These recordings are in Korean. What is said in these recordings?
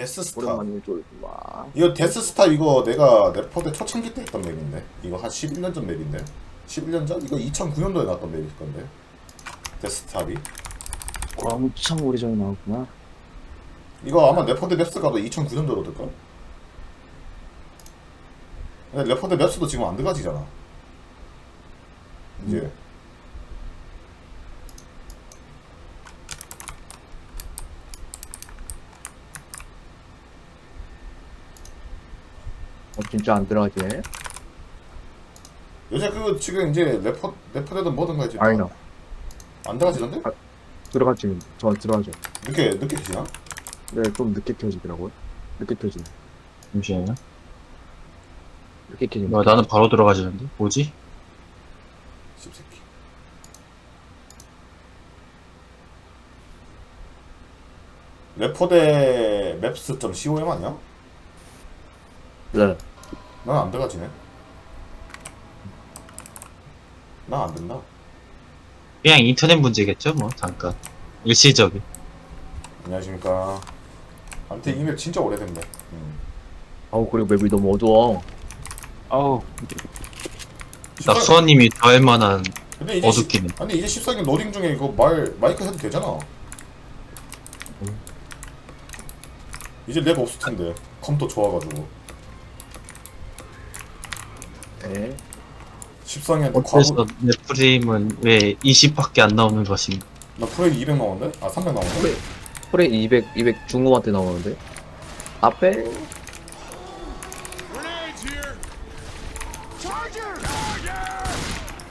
데스스타 오랜만에 쫄구마 이거 데스스타 이거 내가 레포드 초창기 때 했던 맵인데. 이거 한 11년 전 맵인데. 11년 전? 이거 2009년도에 나왔던 맵일 건데. 데스스탑이. 엄청 오래전에 나왔구나. 이거 아마 레포드 맵스 가도 2009년도로 될걸? 근데 레포드 맵스도 지금 안 들어가지잖아. 이제 진짜 안 들어가지네 요새 그 지금 이제 레포 레포드든 뭐든 가 이제 다 아니나 안 들어가지던데? 아. 들어가지 저 들어가죠 늦게 늦게 되지나? 네 좀 늦게 켜지더라고요 늦게 켜지네 잠시만요. 늦게 켜지네 뭐야, 나는 바로 들어가지는데? 뭐지? 씹새끼 레포대 맵스.com 아니야? 네 난 안 들어가지네 난 안 된다 그냥 인터넷 문제겠죠, 뭐, 잠깐. 일시적인. 안녕하십니까 아무튼 이맵 진짜 오래된데 음. 아우 그리고 맵이 너무 어두워 아우. 십사- 딱 수아님이 더할 만한 근데 이제 어둡기는. 시, 아니 이제 14기 로딩 중에 이거 말 마이크 해도 되잖아 이제 랩 없을 텐데 컴퓨터 좋아가지고 네 14기한테 그래서 과거 내 프레임은 왜 20밖에 안 나오는 것인가? 나 프레임 200 나오는데? 아 300 나오는데? 프레 프레 200 200 중고한테 나오는데 앞에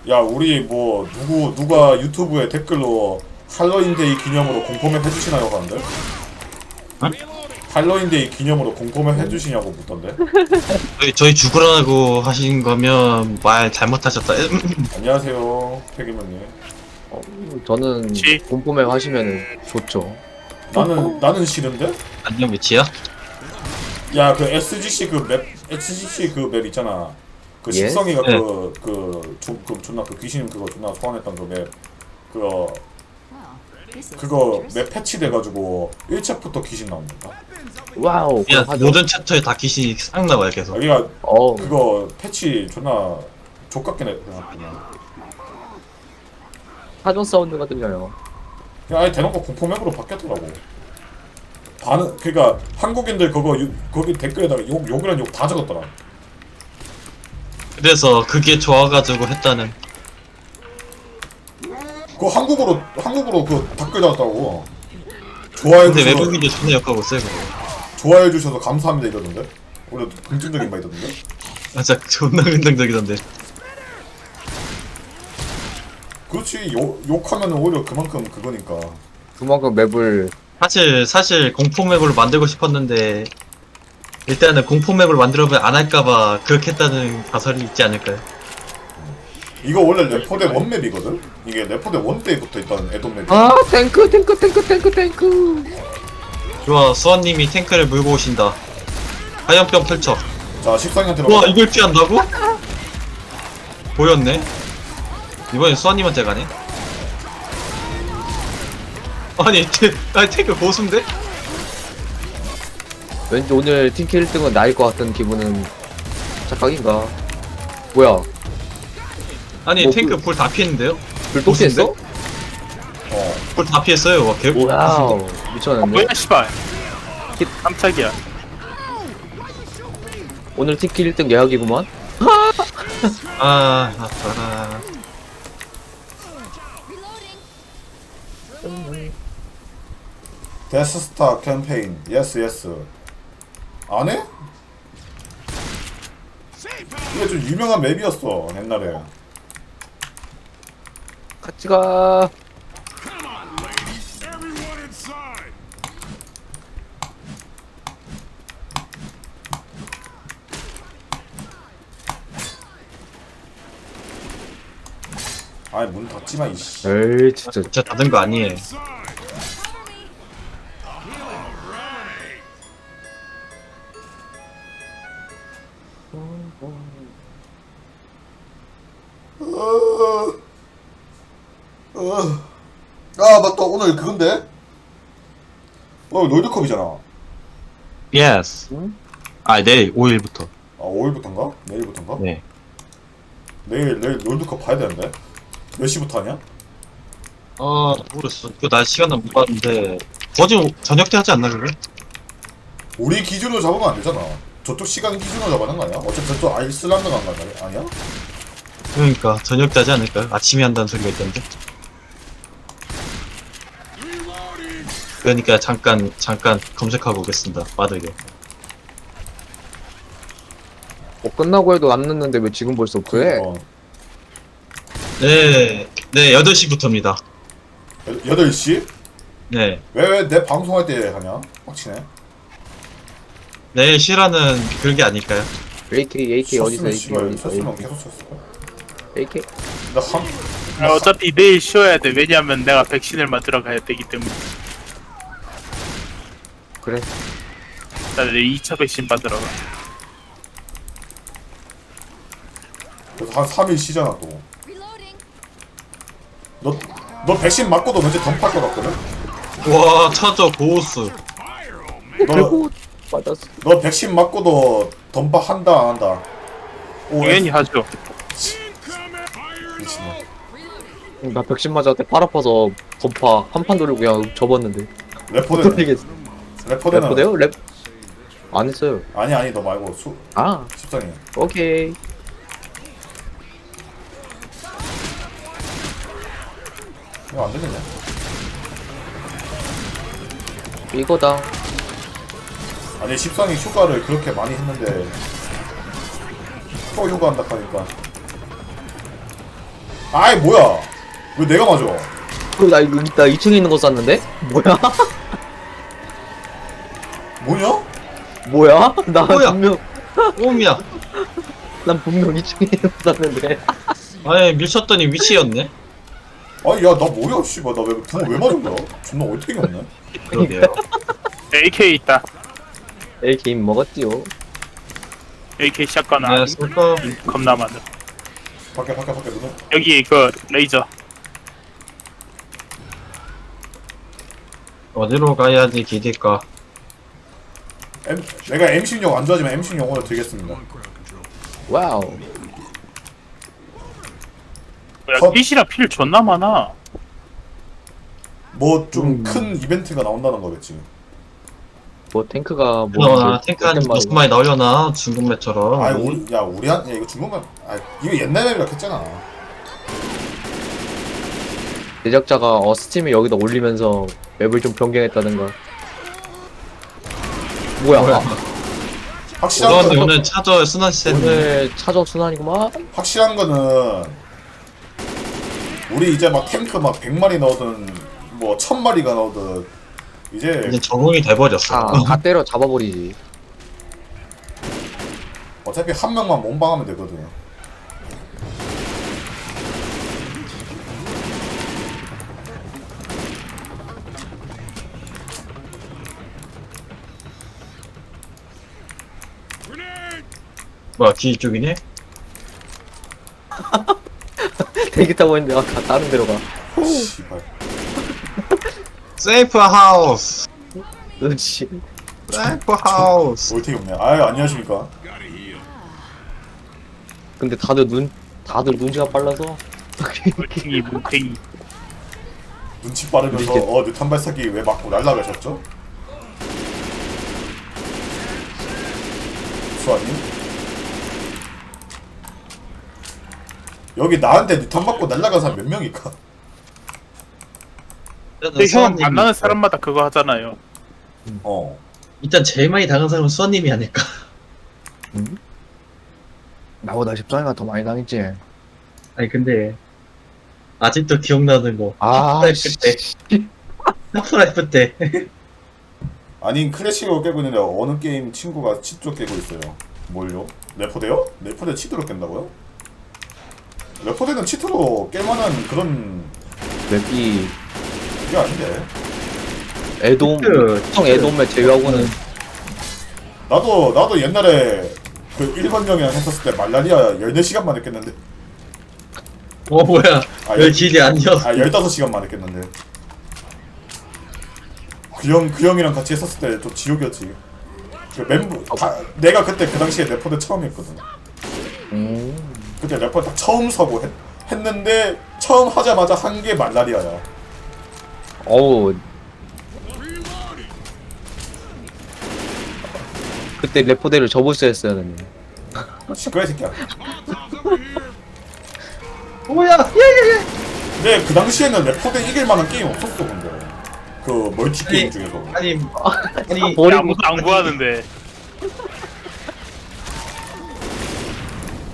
야 우리 뭐 누구 누가 유튜브에 댓글로 할로윈데이 기념으로 공포맵 해주시나요 하는데? 어? 할로윈데이 기념으로 공포맵 해주시냐고 묻던데? 저희, 저희 죽으라고 하신 거면 말 잘못하셨다. 안녕하세요 폐기맨님 어, 저는 치. 공포맵 하시면은 좋죠 나는 나는 싫은데? 안녕 위치야? 야 그 SGC 그 맵 SGC 그 맵 있잖아 그 예? 식성이가 네. 그그 그 존나 그 귀신 그거 존나 소환했던 그 맵 그거 그거 맵 패치돼가지고 1챕부터 귀신 나옵니다 와우 그냥 그럼 하죠 모든 챕터에 다 귀신이 싹 나와요, 계속. 여기가 어. 그거 패치 존나 족같게 내놨구나 사전 사운드가 들려요. 그냥 아예 대놓고 공포맵으로 바뀌었더라고. 반은 그니까 한국인들 그거 유, 거기 댓글에다가 욕 욕이란 욕 다 적었더라. 그래서 그게 좋아가지고 했다는. 그거 한국어로 한국어로 그 댓글 달았다고 좋아해 근데 주셔서 외국인들 존나 욕하고 그거. 좋아해 주셔서 감사합니다 이러던데 원래 긍정적인 말 이러던데 진짜 존나 긍정적이던데. 그렇지 욕, 욕하면 오히려 그만큼 그거니까 그만큼 맵을 사실 사실 공포맵으로 만들고 싶었는데 일단은 공포맵을 만들어보면 안 할까봐 그렇게 했다는 가설이 있지 않을까요? 이거 원래 레포대 원맵이거든? 이게 레포대 원 때부터 있던 애돈 맵이 아 탱크 탱크 탱크 탱크 탱크. 좋아 수아님이 탱크를 물고 오신다. 화염병 펼쳐. 자 십상이한테 와 이걸 피한다고? 보였네. 이번엔 수아님한테 가네. 아니 탱크 고수인데? 왠지 오늘 팀킬 1등은 나일 것 같은 기분은 착각인가? 뭐야 아니 뭐, 탱크 불 다 피했는데요? 불독 했어? 어. 불 다 피했어요 와 개... 와우. 아, 미쳤는데? 뭐야 씨발. 기 깜짝이야. 오늘 팀킬 1등 예약이구만? 아 아파라. 데스스타 캠페인. 예스 예스. 안 해? 이게 좀 유명한 맵이었어 옛날에 같이 가. 아이 문 닫지 마 이씨. 에이 진짜. 진짜 닫은 거 아니에요 그건데 오늘 롤드컵이잖아 예스. 응? 아, 내일 5일부터. 아 5일부터인가? 내일부터인가? 네. 내일 내일 롤드컵 봐야 되는데 몇 시부터 하냐? 아, 모르겠어. 그나 시간은 못 봤는데. 거진 저녁 때 하지 않나, 그거? 우리 기준으로 잡으면 안 되잖아 저쪽 시간 기준으로 잡아는 거 아니야? 어차피 저쪽 아이슬란드가 안 가냐? 아니야? 그러니까, 저녁 때 하지 않을까요? 아침에 한다는 소리가 있던데. 그러니까 잠깐, 잠깐 검색하고 오겠습니다. 빠르게. 뭐 끝나고 해도 안 늦는데 왜 지금 벌써 그래? 어, 네, 네, 8시부터입니다. 여- 8시? 네. 왜 왜 내 방송할 때 하냐? 빡치네 내일 쉬라는 그게 아닐까요? AK AK 어디서 쳤으면 AK 씨발 어디서 쳤으면 AK 계속 쳤을 거야 AK 나 한... 아, 어차피 내일 쉬어야 돼. 왜냐면 내가 백신을 맞으러 가야 되기 때문에. 그래 나 내일 2차 백신 받으러 가. 그래서 한 3일 쉬잖아 또 너, 너 백신 맞고도 왠지 덤팔 것 같거든? 와, 차저 고우스. 너, 맞았어 너 백신 맞고도 덤파 한다 안 한다? 오, 당연히 하죠. 미친놈 나 백신 맞았을 때팔 아파서 던파 한 판 돌리고 그냥 접었는데 돌리겠어 레포대는 래퍼돼요? 랩? 안 했어요. 아니 아니 너 말고 수 아. 십상이 오케이. 이거 안 되겠네 이거다. 아니 십상이 휴가를 그렇게 많이 했는데 또 휴가한다 하니까. 아이 뭐야? 왜 내가 맞아? 그나 이거 나 2층에 있는 거 쐈는데? 뭐야? 뭐냐? 뭐야? 나 뭐야? 분명 오미야. 난 분명 2층에 있는 거 쐈는데 아예 밀쳤더니 위치였네. 아니 야나 뭐야 씨발 나왜 붕어 왜 맞은 거야? 존나 어떻게 없네 그러게요. AK 있다. AK 먹었지요 AK 샷건 아 네? 겁나 많아. 밖에 밖에 밖에 누구? 여기 그 레이저. 어디로 가야지 기딜까? M, 내가 M16 안 좋아하지만 M16 오늘 들겠습니다 와우 뭐야 컷. 핏이랑 필 존나 많아. 뭐좀 음. 큰 이벤트가 나온다는 거겠지 뭐 탱크가 뭐 그러나 탱크 한몇 무슨 많이 나오려나 중국 맵처럼. 아니 우리 야 우리 한 야, 이거 중국만 아 이거 옛날 맵이라 했잖아 제작자가 어 스팀에 여기다 올리면서 맵을 좀 변경했다는 거 뭐야, 뭐야? 아, 확실한 그런데 거 오늘 차저 순환 시스템. 오늘 차적 순환이구만 확실한 거는 우리 이제 막 탱크 막 100마리 넣어든 뭐 1000마리가 넣어든 이제 이제 적응이 돼버렸어. 아, 다 때려 잡아버리지 어차피 한 명만 몸방하면 되거든 뭐야 기 쪽이네? 대기 타고 있는데 아까 다른 데로 가 씨발 세이프 하우스. 그렇지 세이프 하우스. 올택이 없네 아유 안녕하십니까 근데 다들 눈 다들 눈치가 빨라서 물탱이 물탱이. 눈치 빠르면서 이렇게- 어 뉴탄 발사기 왜 맞고 날라가셨죠? 수아님? 여기 나한테 뉴탄 맞고 날라간 사람 몇 명일까? 근데 형 만나는 사람마다 그거 하잖아요. 어 일단 제일 많이 당한 사람은 수아님이 아닐까. 나보다 14회가 더 많이 당했지 아니 근데 아직도 기억나는 거. 아 씨. 때. 하프라이프 때. 아닌 클래식으로 깨고 있는데 어느 게임 친구가 치트로 깨고 있어요 뭘요? 레포대요? 레포대 치트로 깬다고요? 레포대는 치트로 깰만한 그런 맵이 게 아닌데 애돔 그, 성 애돔에 제외하고는 나도 나도 옛날에 그 일반령이랑 했었을 때 말라리아 14시간 만에 깼는데 어 뭐야? 아, 왜 열- 길이 아니었어? 아 15시간 만에 깼는데 그 형 그 형이랑 같이 했었을 때 좀 지옥이었지 그 멤버 다 내가 그때 그 당시에 레포대 처음 했거든. 음. 그때 레포 딱 처음 서고 했, 했는데 처음 하자마자 한 게 말라리아야. 어우. 그때 레포대를 접었어야 했어야. 시끄러 이 새끼야. 뭐야? 예예예. 근데 그 당시에는 레포대 이길 만한 게임 없었어 근데. 그 멀티 게임 아니, 중에서. 아니 아니 아무도 안 구하는데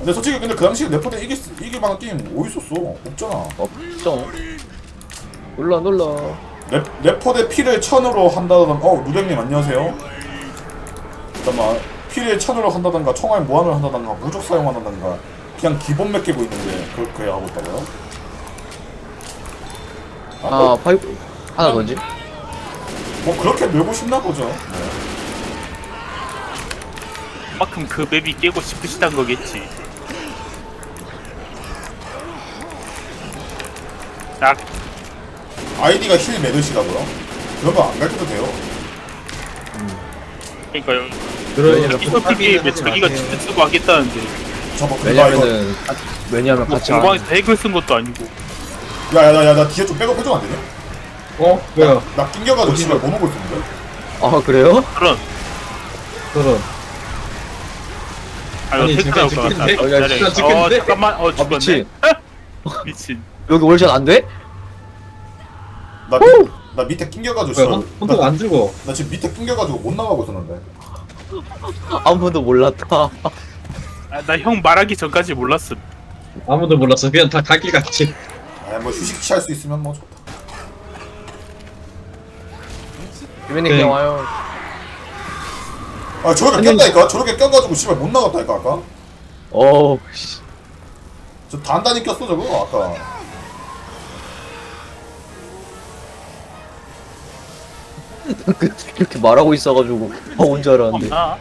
근데 솔직히 근데 그 당시에 레포대 이길 수- 이길 만한 게임 어디 있었어? 없잖아. 없죠. 놀라 놀라. 레, 레포대 피를 천으로 한다던가 어 루댕님 안녕하세요 잠깐만 피를 천으로 한다던가 총알 무한을 한다던가 무적 사용한다던가 그냥 기본 몇 개고 있는데 그렇게 하고 있다고요? 아, 아 뭐, 파이프 하나 던지. 뭐 그렇게 늘고 싶나 보죠 네. 그만큼 그 맵이 깨고 싶으시단 거겠지 딱 아이디가 힐 메르시라고요? 그런 거 안 가르쳐도 돼요 그러니까요 그런 이거 게임에 자기가 진짜 쓰고 하겠다는데 저뭐 그거 이거 왜냐면은 왜냐면 뭐 같이 안- 공방에서 핵을 쓴 것도 아니고 야야야야 나 뒤에 좀 백업 해주면 안 되냐? 어 왜요? 나 낑겨가지고 씨발 못 오고 있었는데 아 그래요? 그런 그런 아니 아니, 것 잠깐 죽겠네. 기다려. 잠깐 죽겠는데? 어 잠깐만 어 아 죽었네 미친. 미친 여기 월샷 안 돼? 나, 밑- 나 밑에 낑겨가지고 왜 씨발 나, 안 죽어? 나 지금 밑에 낑겨가지고 못 나가고 있었는데 아무도 몰랐다. 아, 나형 말하기 전까지 몰랐음 아무도 몰랐어. 그냥 다 가길 갔지. 아뭐 휴식 취할 수 있으면 뭐 좋다 유민님 네. 그냥 와요. 아 저렇게 아니, 꼈다니까 저렇게 껴가지고 씨발 못 나갔다니까 아까 어우 씨. 저 단단히 꼈어 저거 아까 그렇게 말하고 있어가지고 아 온줄 알았는데. 없나?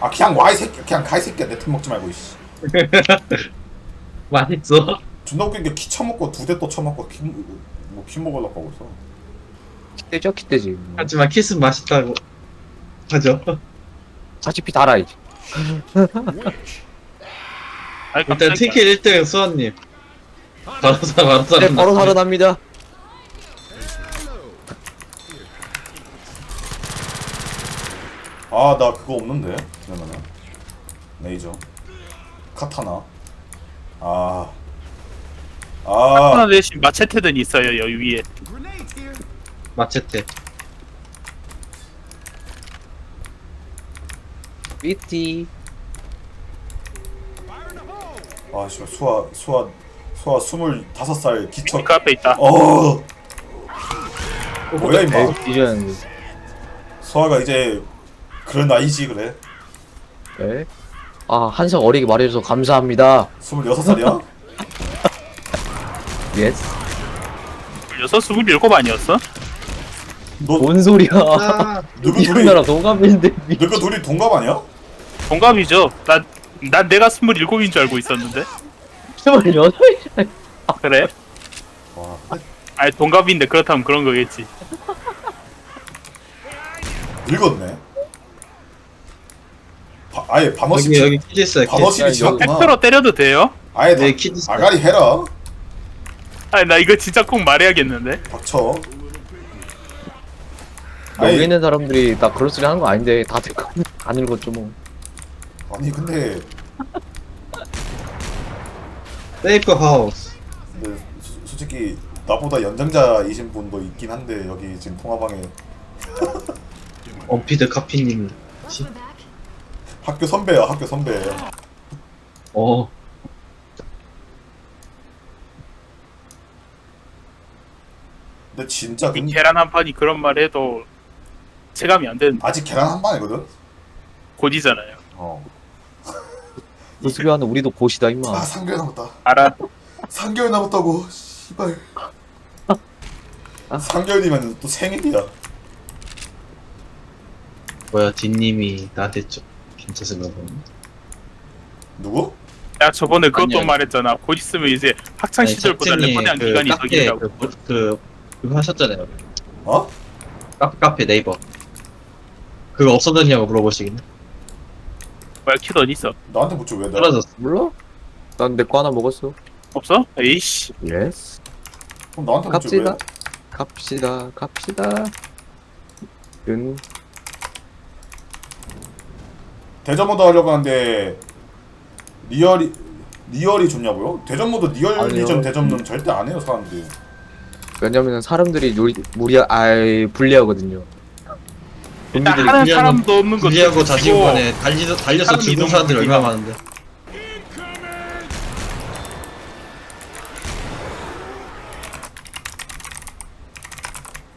아 그냥 와이 새끼 그냥 가이 새끼야 내틈 먹지 말고 이씨 맛있어. 존나 웃긴 게키 처먹고 두 대 또 처먹고 키 뭐키 먹으려고 하고 있어 키때죠 키때지. 하지만 키스 맛있다고 하죠. 같이 피 달아야지. 아니 일단. 티켓 1등 수원님. 바로 사 바로 사. 네 바로 살아납니다. 아 나 그거 없는데 그러면은 레이저 카타나 아 아, 하나 대신 마체테는 있어요 여기 위에 마체테. 삐티. 아, 씨발 수아, 수아, 수아 스물다섯 살 기초. 그 앞에 있다 어, 뭐야 임마. 네. 수아가 이제 그런 나이지 그래. 네. 아 한석 어리게 말해줘서 감사합니다. 스물여섯 살이야? 예스. 여섯 스물일곱 아니었어? 너 뭔 소리야? 아, 누구 둘이 나라 동갑인데. 미- 너그 둘이 동갑 아니야? 동갑이죠 난, 난 내가 스물일곱인 줄 알고 있었는데 스물 여덟. 그래? 와, 아니 동갑인데 그렇다면 그런 거겠지 늙었네. 바, 아예 바머시 여기 여기 키즈 있어요. 키즈. 바머시이 여기 지났구나. 팩트로 때려도 돼요? 아예 네, 다, 키즈. 아가리 해라. 아니 나 이거 진짜 꼭 말해야겠는데 닥쳐. 여기 아니, 있는 사람들이 다 그런 소리 하는 거 아닌데 다들 안 읽었죠 뭐. 아니 근데, 세이프 하우스. 근데 소- 솔직히 나보다 연장자이신 분도 있긴 한데 여기 지금 통화방에 원피드 카피님. 학교 선배야 학교 선배. 어. 근데 진짜 이 근데 계란 한 판이 그런 말 해도 체감이 안 되는 아직 계란 한 방이거든. 곧이잖아요 어. 그 소리 하는 우리도 고시다 임마. 아 3개월 남았다. 알아 3개월 남았다고. 씨발. 3개월이면 또 생일이야. 뭐야 뒷님이 나한테 좀 괜찮은가 보네. 누구? 내가 저번에 그것도 아니, 아니. 말했잖아 곧 있으면 이제 학창 시절보다 레퍼대한 기간이 더 카페 길다고 그, 그, 그 그거 하셨잖아요. 어? 카페, 카페 네이버. 그거 없어졌냐고 물어보시긴. 뭐야 킷 어딨어? 나한테 묻죠 왜 내가 떨어졌어. 몰라? 난 내 거 하나 먹었어. 없어? 에이씨 예스. 그럼 나한테 묻죠 왜 갑시다. 갑시다. 갑시다. 은 대전 모드 하려고 하는데 리얼이 리얼이 좋냐고요? 대전 모드 리얼리전 아니요. 대전은 절대 안 해요 사람들이 왜냐면 사람들이 요리, 무리 아이 불리하거든요. 일단 좀비들이 하는 불리하고- 사람도 없는 거 불리하고 치고 자지구간에 달리서, 달려서 사람 죽은 이동 무기가. 얼마나 많은데.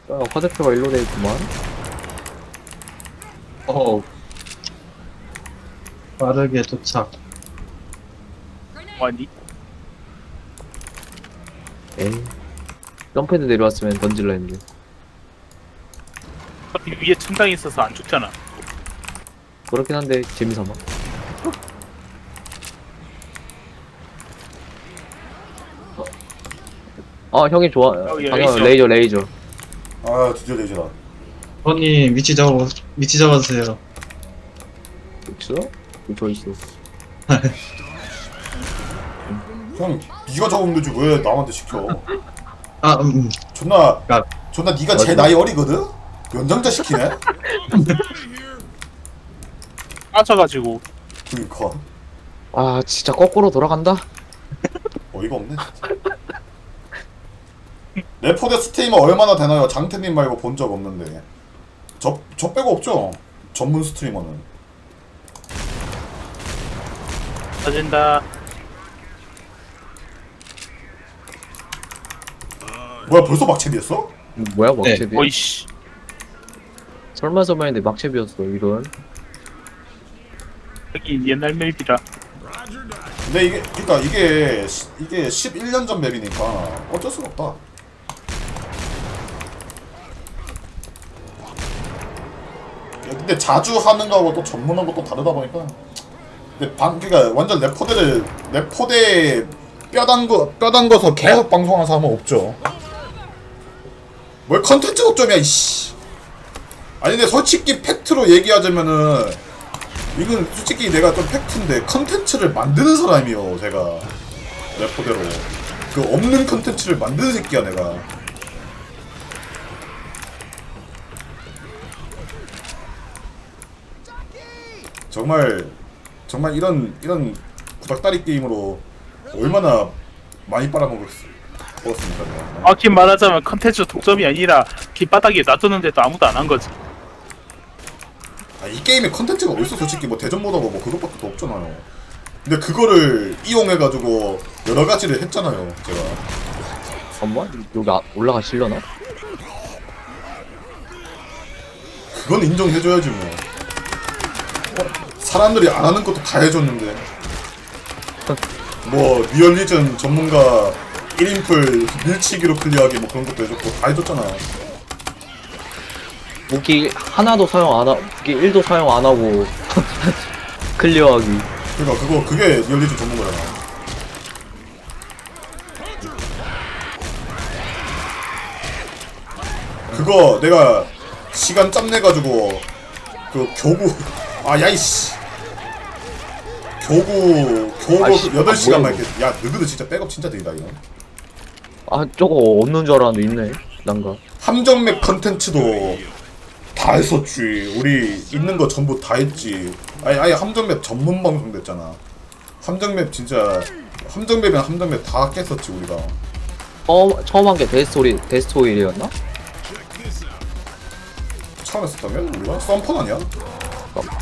아, 화대표가 일로 돼 있구만. 어. 빠르게 도착. 아니 에이. 점프해도 내려왔으면 던질라 했는데. 어차피 위에 천장이 있어서 안 죽잖아 그렇긴 한데 재미삼아. 아 형이 좋아. 여기 방금 레이저. 레이저 레이저. 아 드디어 레이저다 형님, 위치 잡아, 위치 잡아주세요. 있어? 저 있어. 형 네가 적으면 되지 왜 남한테 시켜 아, 음, 음. 존나 야. 존나 네가 제 맞아. 나이 어리거든? 연장자 시키네? 빠져가지고 그니까 아 진짜 거꾸로 돌아간다. 어이가 없네 레포대 스트리머 얼마나 되나요? 장태님 말고 본 적 없는데 저, 저 빼고 없죠? 전문 스트리머는 터진다 뭐야 벌써 막채비했어? 뭐야 네. 막채비? 어이씨 설마 설마인데 막채비였어 이런. 여기 옛날 맵이라 근데 이게 그니까 이게 시- 이게 11년 전 맵이니까 어쩔 수가 없다 근데 자주 하는 거하고 또 전문한 것도 다르다 보니까 근데 방 그니까 완전 레포대를 레포대 뼈단 거 뼈단 거서 계속 방송하는 사람은 없죠. 뭘 컨텐츠 독점이야 이씨. 아니 근데 솔직히 팩트로 얘기하자면은 이건 솔직히 내가 좀 팩트인데 컨텐츠를 만드는 사람이요 제가. 레포대로. 그 없는 컨텐츠를 만드는 새끼야 내가. 정말 정말 이런 이런 구닥다리 게임으로 얼마나 많이 빨아먹었습니까? 정확히 말하자면 컨텐츠 독점이 아니라 길바닥에 놔두는데도 아무도 안 한 거지. 아, 이 게임에 컨텐츠가 어딨어 솔직히. 뭐 대전 모드가 뭐 그것밖에 더 없잖아요. 근데 그거를 이용해가지고 여러 가지를 했잖아요 제가. 잠깐만 여기 아, 올라가실려나? 그건 인정해줘야지 뭐 사람들이 안 하는 것도 다 해줬는데. 뭐 리얼리전 전문가 1인풀 밀치기로 클리어하기 뭐 그런 것도 해줬고 다 해줬잖아. 무기 하나도 사용 안 하, 무기 1도 사용 안 하고 클리어하기. 그러니까 그거 그게 리얼리전 전문가잖아. 그거 내가 시간 짬 내 가지고 그 교구 아 야이씨 교구 교구 아이씨, 8시간만 아, 뭐야, 이렇게 야 너희들 진짜 백업 진짜 되다 이거 아 저거 없는 줄 알았는데 있네. 난가. 함정맵 컨텐츠도 다 했었지 우리 있는 거 전부 다 했지 아예 아예 함정맵 전문 방송 됐잖아 함정맵 진짜 함정맵이랑 함정맵 다 깼었지 우리가 처음 처음 한 게 데스토리 데스토일이었나? 처음 했었다면 우리가 썸펀 아니야?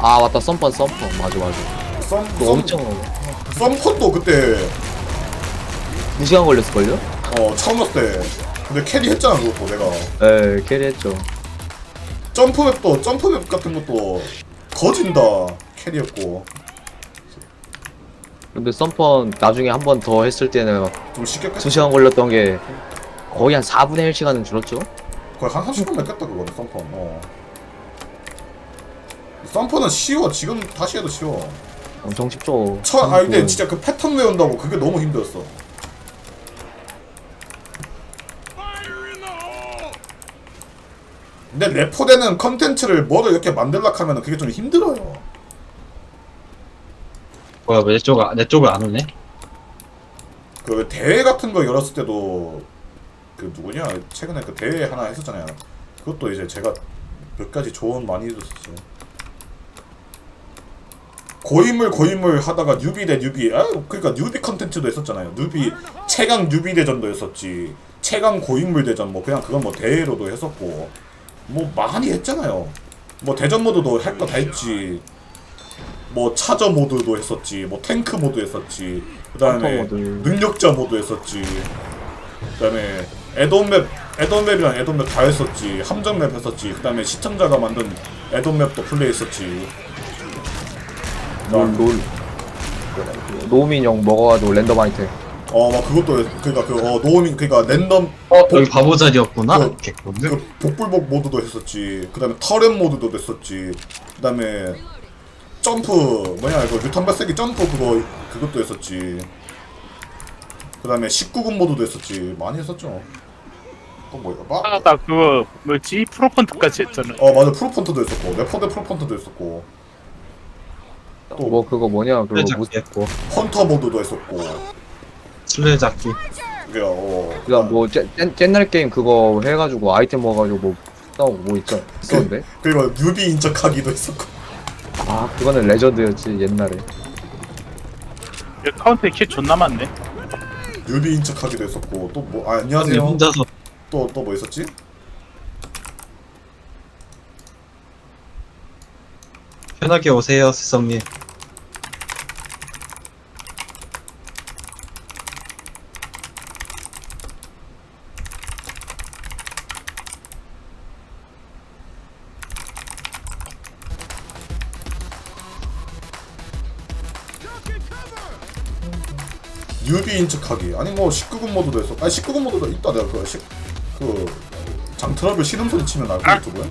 아 맞다 썸펀 썸펀 맞아 맞아. 썸, 또 썸, 엄청 썸펀도 그때 2 시간 걸렸을걸요? 어 처음 했을 때. 근데 캐리 했잖아 그것도 내가. 에 캐리했죠. 점프맵도 점프맵 같은 것도 거진다. 캐리했고. 근데 썸펀 나중에 한 번 더 했을 때는 좀 쉽게 깼 2시간 걸렸던 게 거의 한 4분의 1시간은 줄었죠? 거의 한 30분 냈겠다 그거는 썸펀 어. 썸펀은 쉬워. 지금 다시 해도 쉬워 엄청 쉽죠. 처, 아 근데 음, 진짜 그 패턴 외운다고 그게 너무 힘들었어. 근데 레포되는 컨텐츠를 뭐로 이렇게 만들려고 하면 그게 좀 힘들어요. 뭐야 왜내 쪽을 내 쪽을 안 오네? 그 대회 같은 거 열었을 때도 그 누구냐 최근에 그 대회 하나 했었잖아요. 그것도 이제 제가 몇 가지 조언 많이 해줬었어요. 고인물 고인물 하다가 뉴비 대 뉴비 아 그러니까 뉴비 컨텐츠도 했었잖아요. 뉴비 최강 뉴비 대전도 했었지. 최강 고인물 대전 뭐 그냥 그건 뭐 대회로도 했었고 뭐 많이 했잖아요. 뭐 대전 모드도 할 거 다 했지. 뭐 차저 모드도 했었지. 뭐 탱크 모드 했었지. 그 다음에 헌터 모드. 능력자 모드 했었지. 그 다음에 애돈 맵 애돈 맵이랑 애돈 맵 다 했었지. 함정 맵 했었지. 그 다음에 시청자가 만든 애돈 맵도 플레이 했었지. 롤, 롤. 노우민형 먹어가지고 랜덤 아이템. 어, 막 그것도 했- 그러니까 그 어, 노우밍 그러니까 랜덤 어 여기 바보 자리였구나. 그- 개꿀들. 그 복불복 모드도 했었지. 그다음에 터렛 모드도 했었지. 그다음에 점프 뭐냐 이거 유탄 발사기 점프 그거 그것도 했었지. 그다음에 19금 모드도 했었지. 많이 했었죠. 또 뭐야? 막 아, 나 그거 뭐지 프로펀트까지 했잖아. 어 맞아 프로펀트도 했었고 레포드 프로펀트도 했었고 또 뭐 그거 뭐냐 그거 술래잡기 무슨 했고. 헌터 모드도 했었고. 술래잡기. 그게 어. 그니까 뭐 째- 째- 옛날 게임 그거 해가지고 아이템 먹어가지고 뭐 싸우고 뭐 있죠 있었는데? 그리고 뉴비 인 척하기도 했었고. 아 그거는 레전드였지 옛날에. 여기 카운트에 키 존나 많네. 뉴비 인 척하기도 했었고. 또 뭐 아, 안녕하세요. 혼자서. 또 또 뭐 있었지? 편하게 오세요 스성님. 아니 뭐 19금 모드도 했었고 아니 19금 모드도 있다. 내가 그거 시, 그 장트러블 신음소리 치면 나올 거 유튜브에.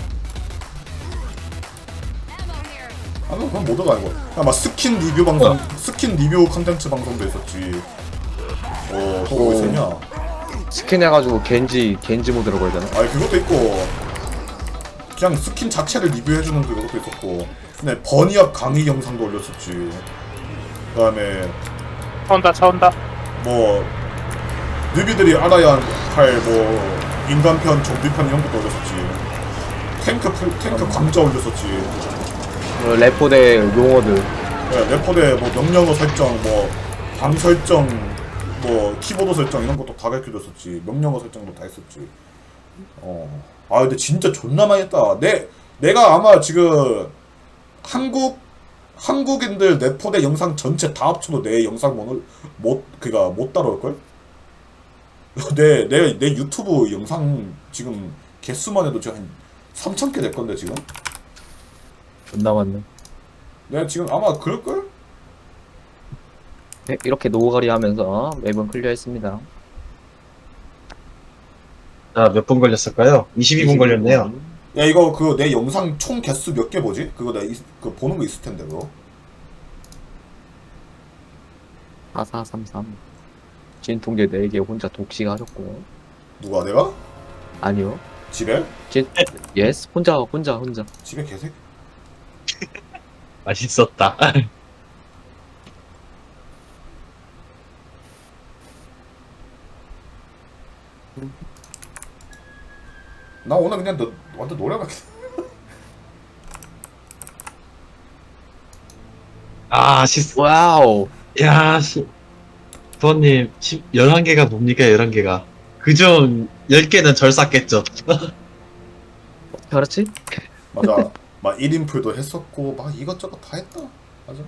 아니 그건 모드가 아니고. 그냥 막 스킨 리뷰 방송 스킨 리뷰 컨텐츠 방송도 있었지. 어또뭐 오. 있었냐? 스킨 해가지고 겐지 겐지 모드라고 해야 되나? 아니 그것도 있고. 그냥 스킨 자체를 리뷰해주는 그것도 있었고. 근데 버니압 강의 영상도 올렸었지. 그 다음에 차 온다, 차 온다. 뭐 뉴비들이 알아야 할 뭐 인간편, 좀비편 이런 것도 올렸었지. 탱크 플- 탱크 강좌 올렸었지. 그 레포대 용어들. 네, 레포대 뭐 명령어 설정 뭐방 설정 뭐 키보드 설정 이런 것도 다 가르쳐줬었지. 명령어 설정도 다 했었지. 어. 아 근데 진짜 존나 많이 했다. 내 내가 아마 지금 한국 한국인들 레포대 영상 전체 다 합쳐도 내 영상 못, 못 그니까 못 따라올 걸? 내, 내, 내 유튜브 영상 지금 개수만 해도 지금 한 3천 개될 건데 지금 존나 많네 내가 지금 아마 그럴걸? 네, 이렇게 노가리 하면서 맵은 클리어했습니다 자 몇 분 걸렸을까요? 22분 걸렸네요. 야 이거 그 내 영상 총 개수 몇 개 보지? 그거 내가 이- 그 보는 거 있을 텐데 그거 4433 진통제 4개 혼자 독식하셨고 누가 내가? 아니요 집에? 진 예스 혼자 혼자 혼자 집에 개색? 맛있었다. 나 오늘 그냥 너 완전 노래가 아 시. 와우 야 시. 부모님 11개가 뭡니까 11개가. 그중 10개는 절 쌌겠죠. 알았지? 맞아 막 1인풀도 했었고 막 이것저것 다 했다 맞아